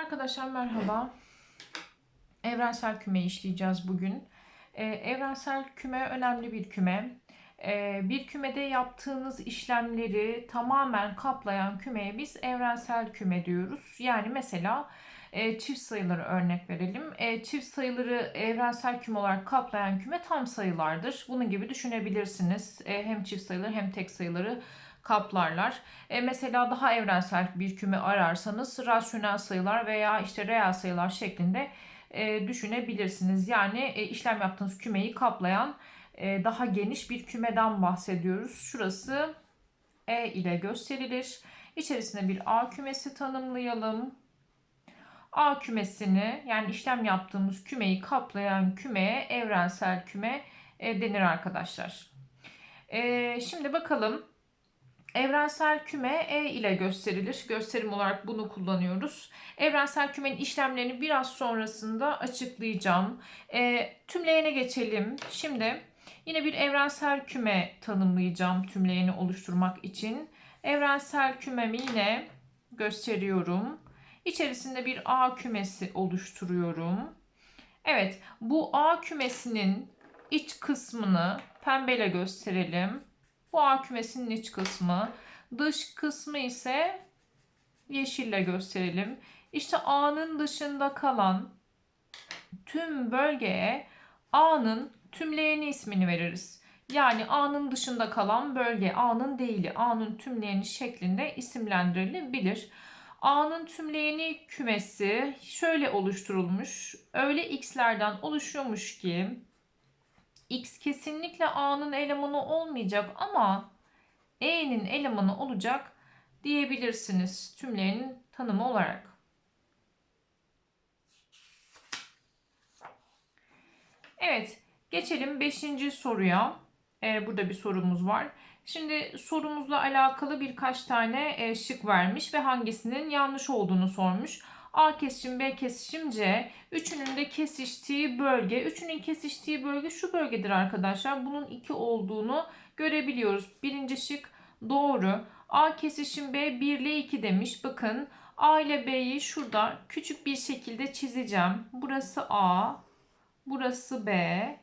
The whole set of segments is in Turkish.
Arkadaşlar merhaba. Evrensel küme işleyeceğiz bugün. Ee, evrensel küme önemli bir küme. Ee, bir kümede yaptığınız işlemleri tamamen kaplayan kümeye biz evrensel küme diyoruz. Yani mesela e, çift sayıları örnek verelim. E, çift sayıları evrensel küme olarak kaplayan küme tam sayılardır. Bunun gibi düşünebilirsiniz. E, hem çift sayıları hem tek sayıları kaplarlar. E, mesela daha evrensel bir küme ararsanız rasyonel sayılar veya işte reel sayılar şeklinde e, düşünebilirsiniz. Yani e, işlem yaptığınız kümeyi kaplayan e, daha geniş bir kümeden bahsediyoruz. Şurası E ile gösterilir. İçerisine bir A kümesi tanımlayalım. A kümesini yani işlem yaptığımız kümeyi kaplayan kümeye evrensel küme e, denir arkadaşlar. E, şimdi bakalım Evrensel küme E ile gösterilir. Gösterim olarak bunu kullanıyoruz. Evrensel kümenin işlemlerini biraz sonrasında açıklayacağım. E, tümleyene geçelim. Şimdi yine bir evrensel küme tanımlayacağım tümleyeni oluşturmak için. Evrensel kümemi yine gösteriyorum. İçerisinde bir A kümesi oluşturuyorum. Evet, bu A kümesinin iç kısmını pembeyle gösterelim. Bu A kümesinin iç kısmı. Dış kısmı ise yeşille gösterelim. İşte A'nın dışında kalan tüm bölgeye A'nın tümleyeni ismini veririz. Yani A'nın dışında kalan bölge A'nın değili A'nın tümleyeni şeklinde isimlendirilebilir. A'nın tümleyeni kümesi şöyle oluşturulmuş. Öyle x'lerden oluşuyormuş ki X kesinlikle A'nın elemanı olmayacak ama E'nin elemanı olacak diyebilirsiniz tümleyenin tanımı olarak. Evet, geçelim 5. soruya. Ee, burada bir sorumuz var. Şimdi sorumuzla alakalı birkaç tane e, şık vermiş ve hangisinin yanlış olduğunu sormuş. A kesişim, B kesişim, C. Üçünün de kesiştiği bölge. Üçünün kesiştiği bölge şu bölgedir arkadaşlar. Bunun 2 olduğunu görebiliyoruz. Birinci şık doğru. A kesişim B 1 ile 2 demiş. Bakın A ile B'yi şurada küçük bir şekilde çizeceğim. Burası A, burası B,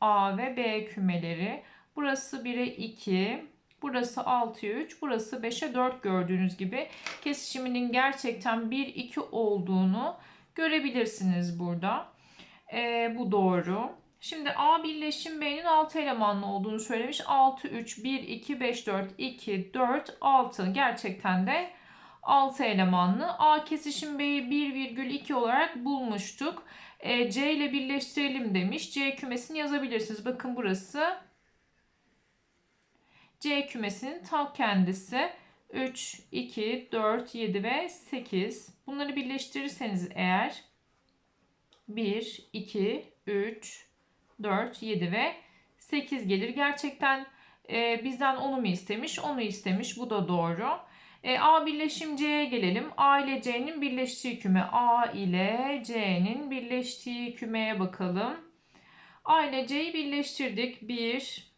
A ve B kümeleri. Burası 1'e 2, Burası 6'ya 3, burası 5'e 4 gördüğünüz gibi kesişiminin gerçekten 1-2 olduğunu görebilirsiniz burada. Ee, bu doğru. Şimdi A birleşim B'nin 6 elemanlı olduğunu söylemiş. 6, 3, 1, 2, 5, 4, 2, 4, 6. Gerçekten de 6 elemanlı. A kesişim B'yi 1,2 olarak bulmuştuk. E, C ile birleştirelim demiş. C kümesini yazabilirsiniz. Bakın burası C kümesinin ta kendisi 3, 2, 4, 7 ve 8. Bunları birleştirirseniz eğer 1, 2, 3, 4, 7 ve 8 gelir. Gerçekten e, bizden onu mu istemiş? Onu istemiş. Bu da doğru. E, A birleşim C'ye gelelim. A ile C'nin birleştiği küme. A ile C'nin birleştiği kümeye bakalım. A ile C'yi birleştirdik. 1,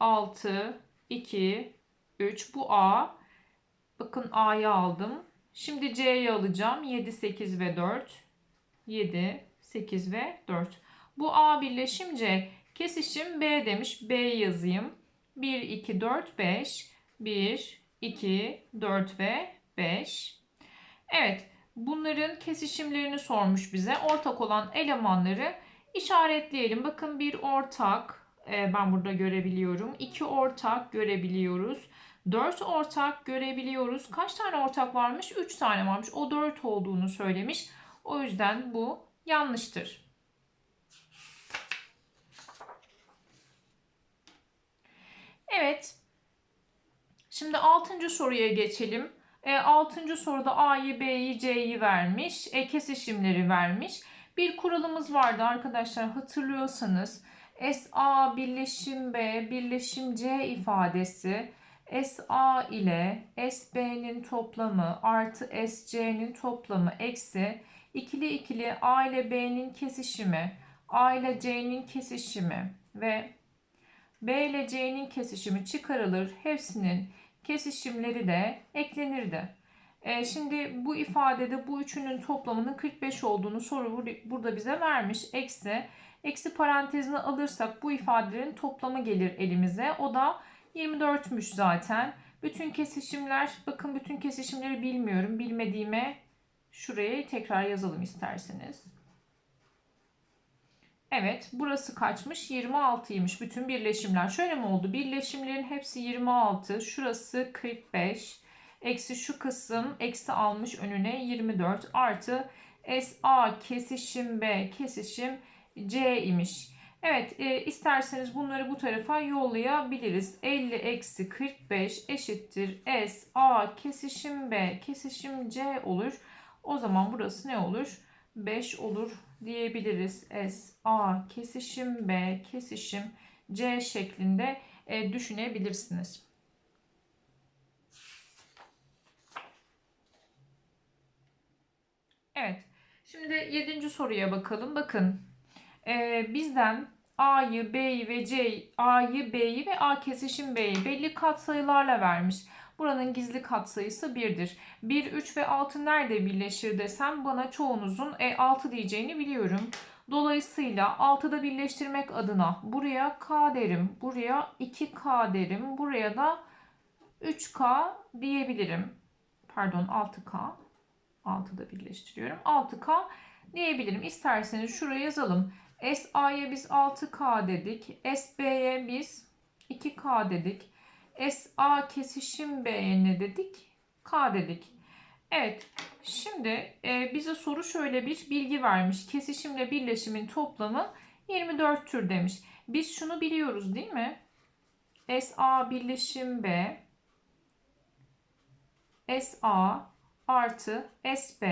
6, 2, 3. Bu A. Bakın A'yı aldım. Şimdi C'yi alacağım. 7, 8 ve 4. 7, 8 ve 4. Bu A birleşim C. Kesişim B demiş. B yazayım. 1, 2, 4, 5. 1, 2, 4 ve 5. Evet. Bunların kesişimlerini sormuş bize. Ortak olan elemanları işaretleyelim. Bakın bir ortak, e, ben burada görebiliyorum. 2 ortak görebiliyoruz. 4 ortak görebiliyoruz. Kaç tane ortak varmış? 3 tane varmış. O 4 olduğunu söylemiş. O yüzden bu yanlıştır. Evet. Şimdi 6. soruya geçelim. E, 6. soruda A'yı, B'yi, C'yi vermiş. E, kesişimleri vermiş. Bir kuralımız vardı arkadaşlar hatırlıyorsanız. SA birleşim B birleşim C ifadesi SA ile SB'nin toplamı artı SC'nin toplamı eksi ikili ikili A ile B'nin kesişimi A ile C'nin kesişimi ve B ile C'nin kesişimi çıkarılır. Hepsinin kesişimleri de eklenirdi. E, şimdi bu ifadede bu üçünün toplamının 45 olduğunu soru bur- burada bize vermiş. Eksi. Eksi parantezine alırsak bu ifadelerin toplamı gelir elimize. O da 24'müş zaten. Bütün kesişimler, bakın bütün kesişimleri bilmiyorum. Bilmediğime şuraya tekrar yazalım isterseniz. Evet, burası kaçmış? 26'ymış bütün birleşimler. Şöyle mi oldu? Birleşimlerin hepsi 26. Şurası 45. Eksi şu kısım eksi almış önüne 24 artı SA kesişim B kesişim C imiş. Evet e, isterseniz bunları bu tarafa yollayabiliriz. 50 eksi 45 eşittir SA kesişim B kesişim C olur. O zaman burası ne olur? 5 olur diyebiliriz. SA kesişim B kesişim C şeklinde e, düşünebilirsiniz. Evet. Şimdi 7. soruya bakalım. Bakın. Ee, bizden A'yı, B'yi ve C, A'yı, B'yi ve A kesişim B'yi belli katsayılarla vermiş. Buranın gizli katsayısı 1'dir. 1, 3 ve 6 nerede birleşir desem bana çoğunuzun e, 6 diyeceğini biliyorum. Dolayısıyla 6'da birleştirmek adına buraya K derim, buraya 2K derim, buraya da 3K diyebilirim. Pardon 6K. 6'da birleştiriyorum. 6K diyebilirim. İsterseniz şuraya yazalım. SA'ya biz 6K dedik. SB'ye biz 2K dedik. SA kesişim B'ye ne dedik? K dedik. Evet. Şimdi e, bize soru şöyle bir bilgi vermiş. Kesişimle birleşimin toplamı 24 tür demiş. Biz şunu biliyoruz değil mi? SA birleşim B SA artı SB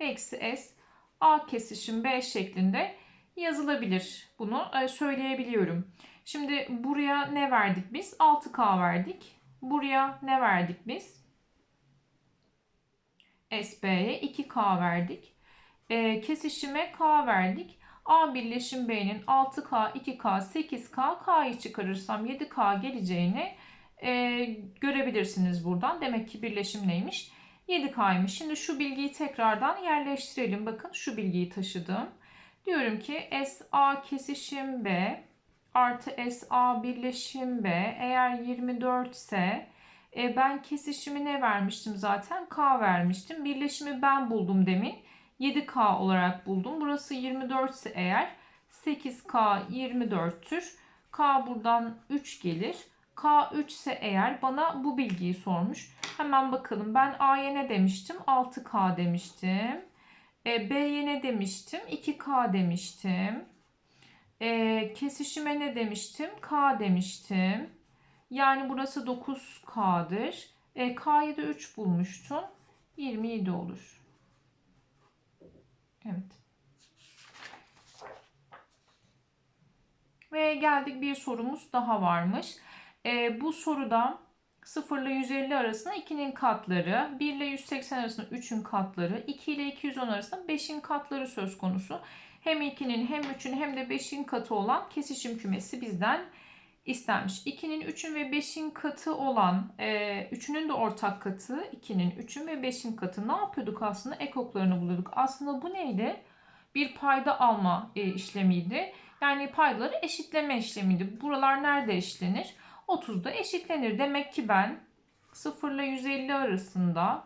eksi S A kesişim B şeklinde yazılabilir. Bunu e, söyleyebiliyorum. Şimdi buraya ne verdik biz? 6K verdik. Buraya ne verdik biz? SB'ye 2K verdik. E, kesişime K verdik. A birleşim B'nin 6K, 2K, 8K, K'yı çıkarırsam 7K geleceğini e, görebilirsiniz buradan. Demek ki birleşim neymiş? 7K'ymış. Şimdi şu bilgiyi tekrardan yerleştirelim. Bakın şu bilgiyi taşıdım. Diyorum ki SA kesişim B artı SA birleşim B eğer 24 ise e, ben kesişimi ne vermiştim zaten? K vermiştim. Birleşimi ben buldum demin. 7K olarak buldum. Burası 24 ise eğer 8K 24'tür. K buradan 3 gelir. K3 ise eğer bana bu bilgiyi sormuş. Hemen bakalım. Ben A'ya ne demiştim? 6K demiştim. E, B'ye ne demiştim? 2K demiştim. E, kesişime ne demiştim? K demiştim. Yani burası 9K'dır. E, K'yı da 3 bulmuştum. 27 olur. Evet. Ve geldik bir sorumuz daha varmış. E, bu soruda 0 ile 150 arasında 2'nin katları, 1 ile 180 arasında 3'ün katları, 2 ile 210 arasında 5'in katları söz konusu. Hem 2'nin hem 3'ün hem de 5'in katı olan kesişim kümesi bizden istenmiş. 2'nin 3'ün ve 5'in katı olan, e, 3'ünün de ortak katı, 2'nin 3'ün ve 5'in katı. Ne yapıyorduk aslında? Ekoklarını buluyorduk. Aslında bu neydi? Bir payda alma e, işlemiydi. Yani paydaları eşitleme işlemiydi. Buralar nerede eşitlenir? 30'da eşitlenir. Demek ki ben 0 ile 150 arasında,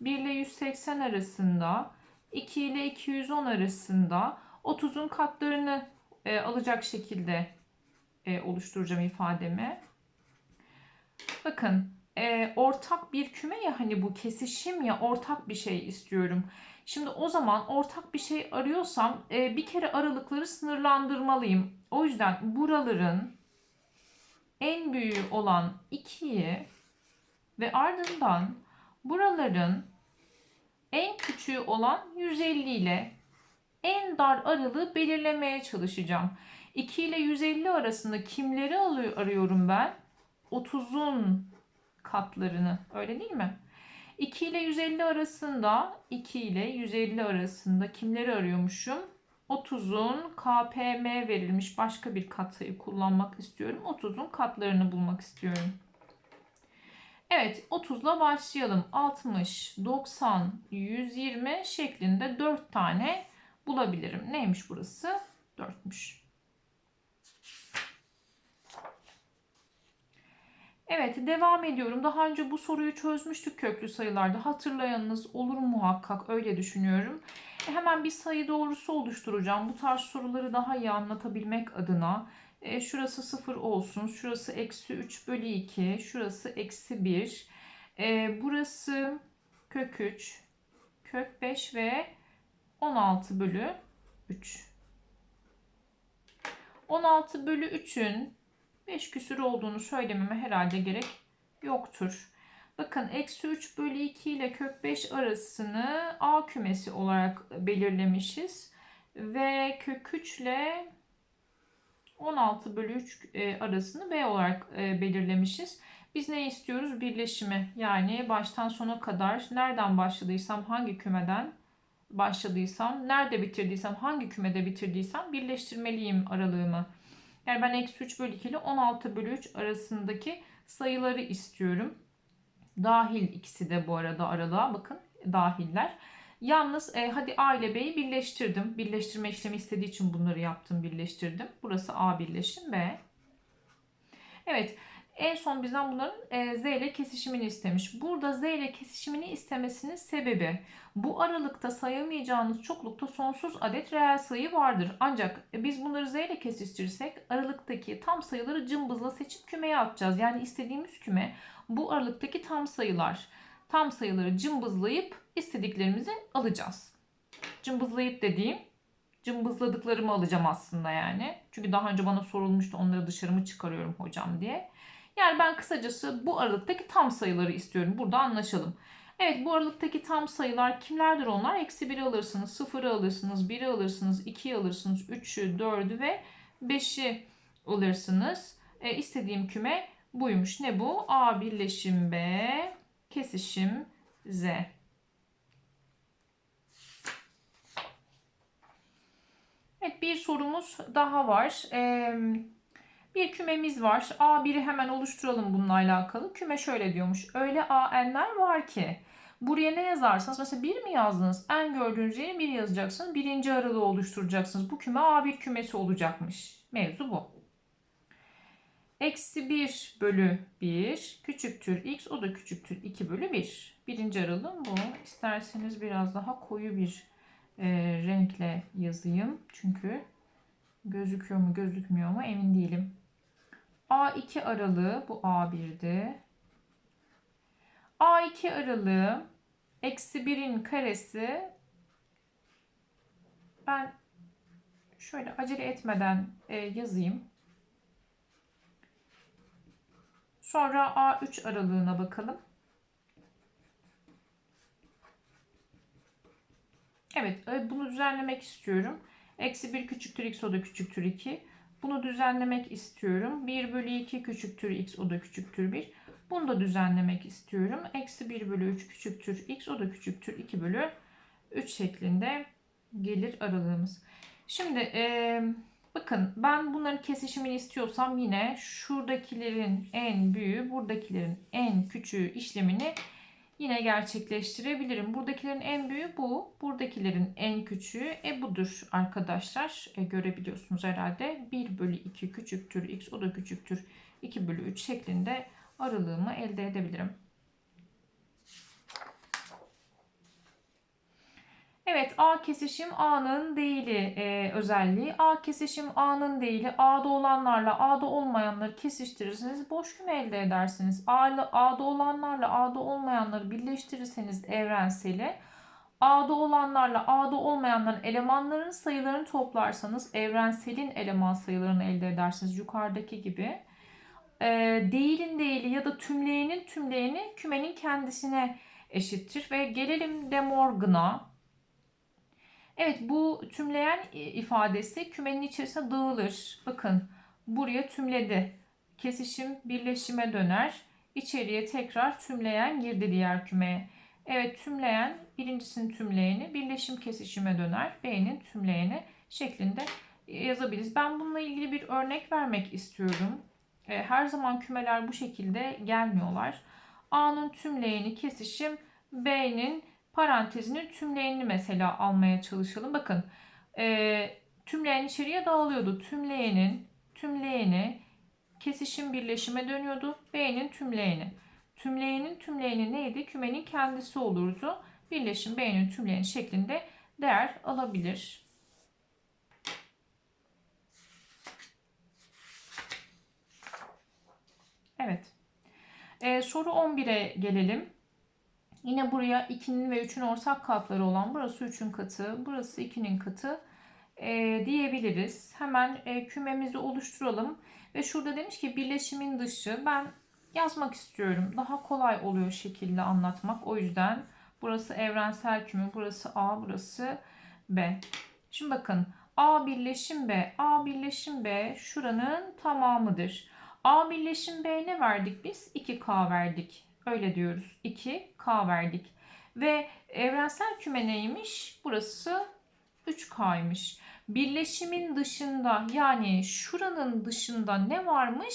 1 ile 180 arasında, 2 ile 210 arasında 30'un katlarını e, alacak şekilde e, oluşturacağım ifademi. Bakın e, ortak bir küme ya hani bu kesişim ya ortak bir şey istiyorum. Şimdi o zaman ortak bir şey arıyorsam e, bir kere aralıkları sınırlandırmalıyım. O yüzden buraların en büyüğü olan 2'yi ve ardından buraların en küçüğü olan 150 ile en dar aralığı belirlemeye çalışacağım. 2 ile 150 arasında kimleri arıyorum ben? 30'un katlarını. Öyle değil mi? 2 ile 150 arasında 2 ile 150 arasında kimleri arıyormuşum? 30'un KPM verilmiş başka bir katsayı kullanmak istiyorum. 30'un katlarını bulmak istiyorum. Evet 30'la başlayalım. 60, 90, 120 şeklinde 4 tane bulabilirim. Neymiş burası? 4'müş. Evet devam ediyorum. Daha önce bu soruyu çözmüştük köklü sayılarda. Hatırlayanınız olur muhakkak öyle düşünüyorum. E, hemen bir sayı doğrusu oluşturacağım. Bu tarz soruları daha iyi anlatabilmek adına. E, şurası 0 olsun. Şurası eksi 3 bölü 2. Şurası eksi 1. E, burası kök 3, kök 5 ve 16 bölü 3. 16 bölü 3'ün 5 küsür olduğunu söylememe herhalde gerek yoktur. Bakın eksi 3 bölü 2 ile kök 5 arasını A kümesi olarak belirlemişiz. Ve kök 3 ile 16 bölü 3 e, arasını B olarak e, belirlemişiz. Biz ne istiyoruz? Birleşimi. Yani baştan sona kadar nereden başladıysam, hangi kümeden başladıysam, nerede bitirdiysem, hangi kümede bitirdiysem birleştirmeliyim aralığımı. Yani ben eksi 3 bölü 2 ile 16 bölü 3 arasındaki sayıları istiyorum. Dahil ikisi de bu arada aralığa bakın dahiller. Yalnız e, hadi A ile B'yi birleştirdim. Birleştirme işlemi istediği için bunları yaptım, birleştirdim. Burası A birleşim B. Evet, en son bizden bunların e, Z ile kesişimini istemiş. Burada Z ile kesişimini istemesinin sebebi bu aralıkta sayamayacağınız çoklukta sonsuz adet reel sayı vardır. Ancak e, biz bunları Z ile kesiştirirsek aralıktaki tam sayıları cımbızla seçip kümeye atacağız. Yani istediğimiz küme bu aralıktaki tam sayılar. Tam sayıları cımbızlayıp istediklerimizi alacağız. Cımbızlayıp dediğim cımbızladıklarımı alacağım aslında yani. Çünkü daha önce bana sorulmuştu onları dışarı mı çıkarıyorum hocam diye. Yani ben kısacası bu aralıktaki tam sayıları istiyorum. Burada anlaşalım. Evet bu aralıktaki tam sayılar kimlerdir onlar? Eksi 1'i alırsınız, 0'ı alırsınız, 1'i alırsınız, 2'yi alırsınız, 3'ü, 4'ü ve 5'i alırsınız. E, istediğim küme buymuş. Ne bu? A birleşim B, kesişim Z. Evet bir sorumuz daha var. Ee, bir kümemiz var. A1'i hemen oluşturalım bununla alakalı. Küme şöyle diyormuş. Öyle AN'ler var ki buraya ne yazarsanız mesela 1 mi yazdınız? N gördüğünüz yere 1 yazacaksınız. Birinci aralığı oluşturacaksınız. Bu küme A1 kümesi olacakmış. Mevzu bu. Eksi 1 bölü 1 küçüktür x o da küçüktür 2 bölü 1. Birinci aralığım bu. İsterseniz biraz daha koyu bir e, renkle yazayım. Çünkü gözüküyor mu gözükmüyor mu emin değilim. A2 aralığı bu A1'di. A2 aralığı eksi 1'in karesi ben şöyle acele etmeden e, yazayım. Sonra A3 aralığına bakalım. Evet e, bunu düzenlemek istiyorum. Eksi 1 küçüktür x o da küçüktür 2. Bunu düzenlemek istiyorum. 1 bölü 2 küçüktür x o da küçüktür 1. Bunu da düzenlemek istiyorum. Eksi 1 bölü 3 küçüktür x o da küçüktür 2 bölü 3 şeklinde gelir aralığımız. Şimdi e, bakın ben bunların kesişimini istiyorsam yine şuradakilerin en büyüğü buradakilerin en küçüğü işlemini yine gerçekleştirebilirim. Buradakilerin en büyüğü bu. Buradakilerin en küçüğü e budur arkadaşlar. E, görebiliyorsunuz herhalde. 1 bölü 2 küçüktür x o da küçüktür 2 bölü 3 şeklinde aralığımı elde edebilirim. Evet A kesişim A'nın değili e, özelliği. A kesişim A'nın değili A'da olanlarla A'da olmayanları kesiştirirseniz boş küme elde edersiniz. A'da, A'da olanlarla A'da olmayanları birleştirirseniz evrenseli A'da olanlarla A'da olmayanların elemanların sayılarını toplarsanız evrenselin eleman sayılarını elde edersiniz. Yukarıdaki gibi. E, değilin değili ya da tümleyenin tümleyeni kümenin kendisine eşittir. Ve gelelim De Morgan'a. Evet bu tümleyen ifadesi kümenin içerisine dağılır. Bakın buraya tümledi. Kesişim birleşime döner. İçeriye tekrar tümleyen girdi diğer kümeye. Evet tümleyen birincisinin tümleyeni birleşim kesişime döner. B'nin tümleyeni şeklinde yazabiliriz. Ben bununla ilgili bir örnek vermek istiyorum. Her zaman kümeler bu şekilde gelmiyorlar. A'nın tümleyeni kesişim B'nin parantezinin tümleyenini mesela almaya çalışalım. Bakın e, tümleyen içeriye dağılıyordu. Tümleyenin tümleyeni kesişim birleşime dönüyordu. B'nin tümleyeni. Tümleyenin tümleyeni neydi? Kümenin kendisi olurdu. Birleşim B'nin tümleyeni şeklinde değer alabilir. Evet. Ee, soru 11'e gelelim. Yine buraya 2'nin ve 3'ün ortak katları olan burası 3'ün katı, burası 2'nin katı e, diyebiliriz. Hemen e, kümemizi oluşturalım. Ve şurada demiş ki birleşimin dışı. Ben yazmak istiyorum. Daha kolay oluyor şekilde anlatmak. O yüzden burası evrensel küme, burası A, burası B. Şimdi bakın A birleşim B, A birleşim B şuranın tamamıdır. A birleşim B ne verdik biz? 2K verdik. Öyle diyoruz. 2K verdik. Ve evrensel küme neymiş? Burası 3K'ymış. Birleşimin dışında yani şuranın dışında ne varmış?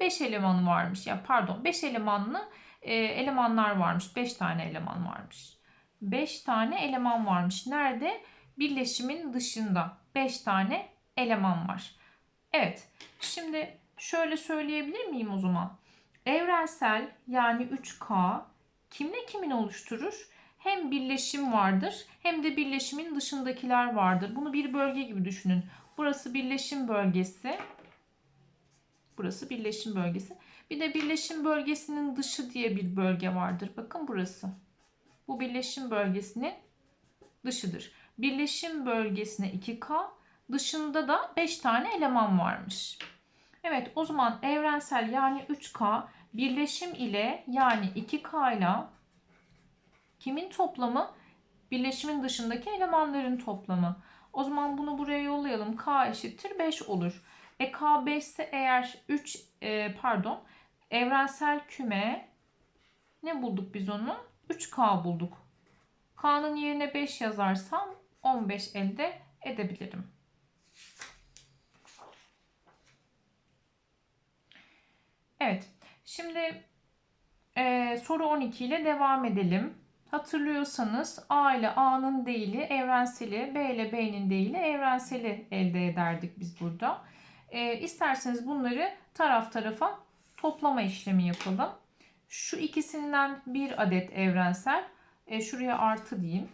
5 elemanı varmış. Ya pardon 5 elemanlı e, elemanlar varmış. 5 tane eleman varmış. 5 tane eleman varmış. Nerede? Birleşimin dışında 5 tane eleman var. Evet. Şimdi şöyle söyleyebilir miyim o zaman? Evrensel yani 3K kimle kimin oluşturur? Hem birleşim vardır hem de birleşimin dışındakiler vardır. Bunu bir bölge gibi düşünün. Burası birleşim bölgesi. Burası birleşim bölgesi. Bir de birleşim bölgesinin dışı diye bir bölge vardır. Bakın burası. Bu birleşim bölgesinin dışıdır. Birleşim bölgesine 2K, dışında da 5 tane eleman varmış. Evet o zaman evrensel yani 3K birleşim ile yani 2K ile kimin toplamı? Birleşimin dışındaki elemanların toplamı. O zaman bunu buraya yollayalım. K eşittir 5 olur. E K 5 ise eğer 3 e, pardon evrensel küme ne bulduk biz onu? 3K bulduk. K'nın yerine 5 yazarsam 15 elde edebilirim. Evet. Şimdi e, soru 12 ile devam edelim. Hatırlıyorsanız A ile A'nın değili evrenseli, B ile B'nin değili evrenseli elde ederdik biz burada. E, isterseniz bunları taraf tarafa toplama işlemi yapalım. Şu ikisinden bir adet evrensel, e, şuraya artı diyeyim.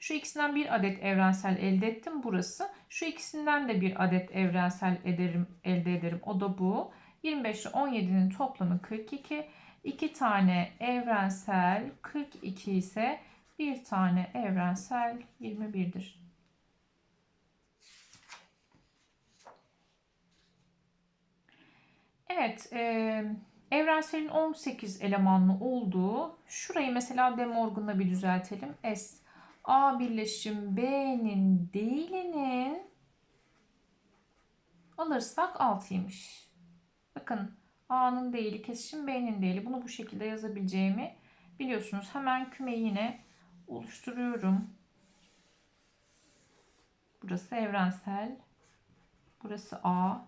Şu ikisinden bir adet evrensel elde ettim burası. Şu ikisinden de bir adet evrensel ederim, elde ederim. O da bu. 25 ile 17'nin toplamı 42. 2 tane evrensel 42 ise bir tane evrensel 21'dir. Evet, e, evrenselin 18 elemanlı olduğu, şurayı mesela De Morgan'la bir düzeltelim. S A birleşim B'nin değilinin alırsak 6'ymış. Bakın A'nın değili kesişim B'nin değili. Bunu bu şekilde yazabileceğimi biliyorsunuz. Hemen kümeyi yine oluşturuyorum. Burası evrensel. Burası A.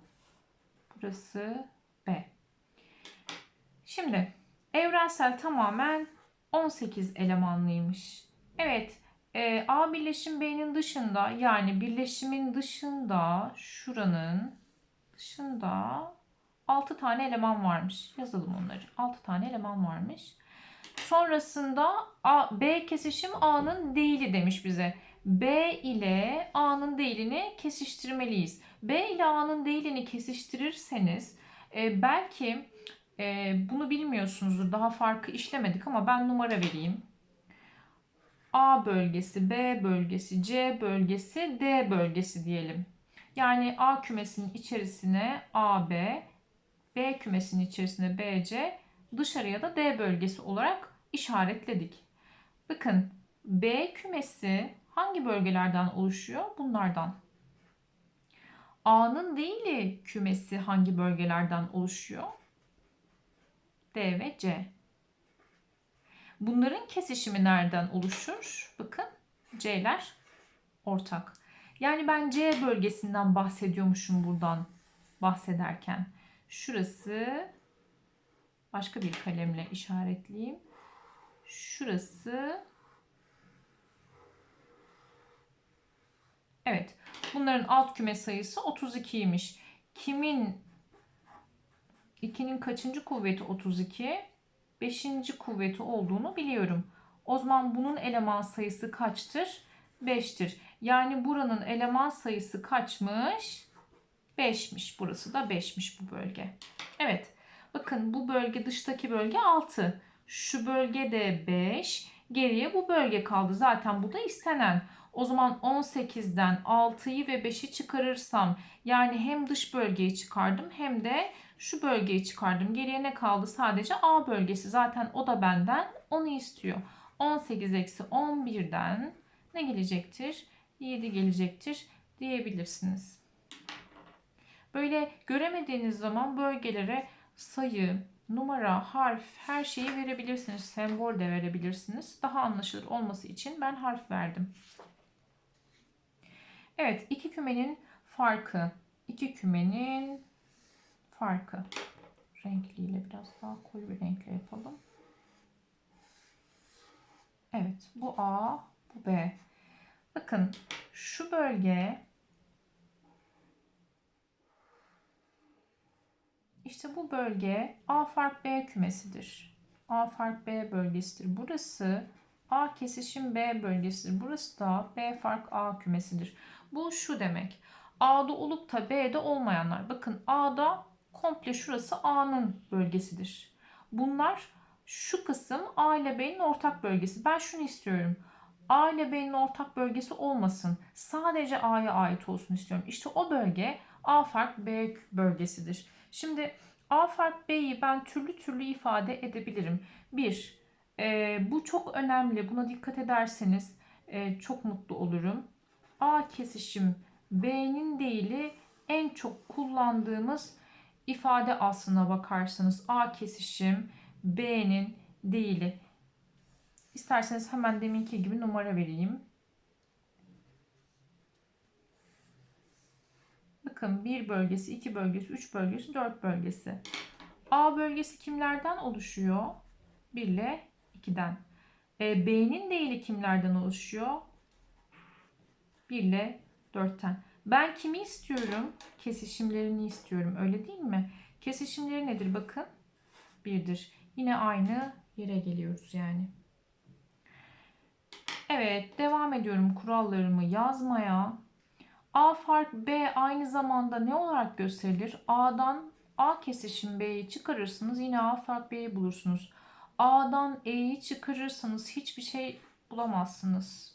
Burası B. Şimdi evrensel tamamen 18 elemanlıymış. Evet e, A birleşim B'nin dışında yani birleşimin dışında şuranın dışında 6 tane eleman varmış. Yazalım onları. 6 tane eleman varmış. Sonrasında A, B kesişim A'nın değili demiş bize. B ile A'nın değilini kesiştirmeliyiz. B ile A'nın değilini kesiştirirseniz e, belki e, bunu bilmiyorsunuzdur. Daha farkı işlemedik ama ben numara vereyim. A bölgesi, B bölgesi, C bölgesi, D bölgesi diyelim. Yani A kümesinin içerisine AB, B kümesinin içerisine BC, dışarıya da D bölgesi olarak işaretledik. Bakın B kümesi hangi bölgelerden oluşuyor? Bunlardan. A'nın değili kümesi hangi bölgelerden oluşuyor? D ve C. Bunların kesişimi nereden oluşur? Bakın C'ler ortak. Yani ben C bölgesinden bahsediyormuşum buradan bahsederken. Şurası başka bir kalemle işaretleyeyim. Şurası Evet. Bunların alt küme sayısı 32'ymiş. Kimin 2'nin kaçıncı kuvveti 32? 5. kuvveti olduğunu biliyorum. O zaman bunun eleman sayısı kaçtır? 5'tir. Yani buranın eleman sayısı kaçmış? 5'miş. Burası da 5'miş bu bölge. Evet. Bakın bu bölge dıştaki bölge 6. Şu bölge de 5. Geriye bu bölge kaldı. Zaten bu da istenen. O zaman 18'den 6'yı ve 5'i çıkarırsam yani hem dış bölgeyi çıkardım hem de şu bölgeyi çıkardım. Geriye ne kaldı? Sadece A bölgesi. Zaten o da benden onu istiyor. 18 eksi 11'den ne gelecektir? 7 gelecektir diyebilirsiniz. Böyle göremediğiniz zaman bölgelere sayı, numara, harf her şeyi verebilirsiniz. Sembol de verebilirsiniz. Daha anlaşılır olması için ben harf verdim. Evet, iki kümenin farkı. İki kümenin farkı. Renkliyle biraz daha koyu bir renkle yapalım. Evet, bu A, bu B. Bakın şu bölge işte bu bölge A fark B kümesidir. A fark B bölgesidir. Burası A kesişim B bölgesidir. Burası da B fark A kümesidir. Bu şu demek. A'da olup da B'de olmayanlar. Bakın A'da komple şurası A'nın bölgesidir. Bunlar şu kısım A ile B'nin ortak bölgesi. Ben şunu istiyorum. A ile B'nin ortak bölgesi olmasın. Sadece A'ya ait olsun istiyorum. İşte o bölge A fark B bölgesidir. Şimdi A fark B'yi ben türlü türlü ifade edebilirim. Bir, e, bu çok önemli. Buna dikkat ederseniz e, çok mutlu olurum. A kesişim B'nin değili en çok kullandığımız ifade aslına bakarsanız A kesişim B'nin değili. İsterseniz hemen deminki gibi numara vereyim. Bakın 1 bölgesi, 2 bölgesi, 3 bölgesi, 4 bölgesi. A bölgesi kimlerden oluşuyor? 1 ile 2'den. E, B'nin değili kimlerden oluşuyor? 1 ile 4'ten. Ben kimi istiyorum? Kesişimlerini istiyorum. Öyle değil mi? Kesişimleri nedir? Bakın. 1'dir. Yine aynı yere geliyoruz yani. Evet. Devam ediyorum kurallarımı yazmaya. A fark B aynı zamanda ne olarak gösterilir? A'dan A kesişim B'yi çıkarırsınız. Yine A fark B'yi bulursunuz. A'dan E'yi çıkarırsanız hiçbir şey bulamazsınız.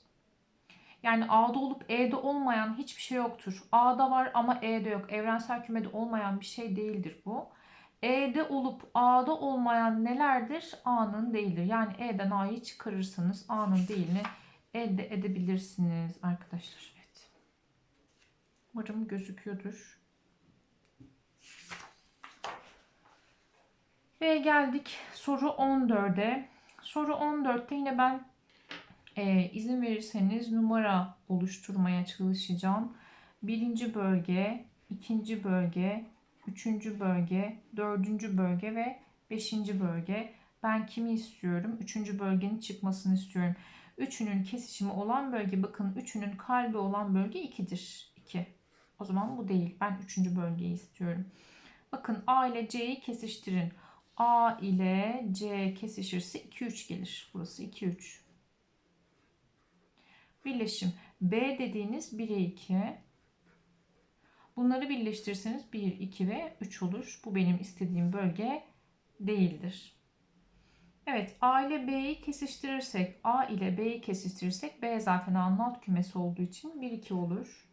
Yani A'da olup E'de olmayan hiçbir şey yoktur. A'da var ama E'de yok. Evrensel kümede olmayan bir şey değildir bu. E'de olup A'da olmayan nelerdir? A'nın değildir. Yani E'den A'yı çıkarırsanız A'nın değilini elde edebilirsiniz arkadaşlar. Umarım gözüküyordur. Ve geldik soru 14'e. Soru 14'te yine ben e, izin verirseniz numara oluşturmaya çalışacağım. Birinci bölge, ikinci bölge, üçüncü bölge, dördüncü bölge ve beşinci bölge. Ben kimi istiyorum? Üçüncü bölgenin çıkmasını istiyorum. Üçünün kesişimi olan bölge, bakın üçünün kalbi olan bölge 2'dir. 2. O zaman bu değil. Ben üçüncü bölgeyi istiyorum. Bakın A ile C'yi kesiştirin. A ile C kesişirse 2, 3 gelir. Burası 2, 3. Birleşim. B dediğiniz 1'e 2. Bunları birleştirirseniz 1, 2 ve 3 olur. Bu benim istediğim bölge değildir. Evet A ile B'yi kesiştirirsek, A ile B'yi kesiştirirsek B zaten A'nın alt kümesi olduğu için 1, 2 olur.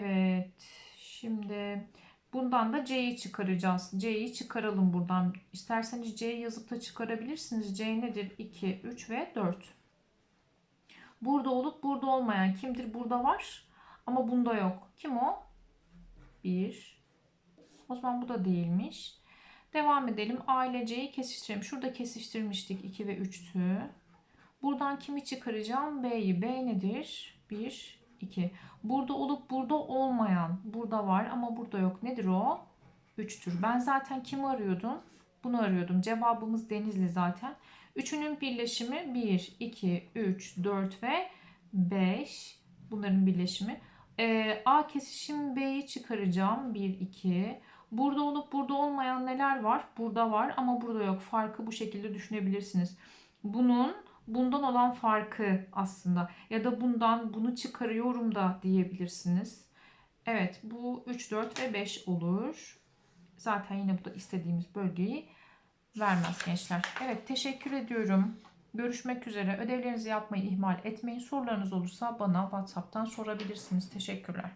Evet şimdi bundan da C'yi çıkaracağız. C'yi çıkaralım buradan. İsterseniz C'yi yazıp da çıkarabilirsiniz. C nedir? 2, 3 ve 4. Burada olup burada olmayan kimdir? Burada var ama bunda yok. Kim o? 1. O zaman bu da değilmiş. Devam edelim. A ile C'yi kesiştirelim. Şurada kesiştirmiştik 2 ve 3'tü. Buradan kimi çıkaracağım? B'yi. B nedir? 1, 2. Burada olup burada olmayan. Burada var ama burada yok. Nedir o? 3'tür. Ben zaten kimi arıyordum? Bunu arıyordum. Cevabımız Denizli zaten. Üçünün birleşimi 1, 2, 3, 4 ve 5. Bunların birleşimi. Ee, A kesişim B'yi çıkaracağım. 1, 2. Burada olup burada olmayan neler var? Burada var ama burada yok. Farkı bu şekilde düşünebilirsiniz. Bunun bundan olan farkı aslında ya da bundan bunu çıkarıyorum da diyebilirsiniz. Evet bu 3, 4 ve 5 olur. Zaten yine bu da istediğimiz bölgeyi vermez gençler. Evet teşekkür ediyorum. Görüşmek üzere. Ödevlerinizi yapmayı ihmal etmeyin. Sorularınız olursa bana WhatsApp'tan sorabilirsiniz. Teşekkürler.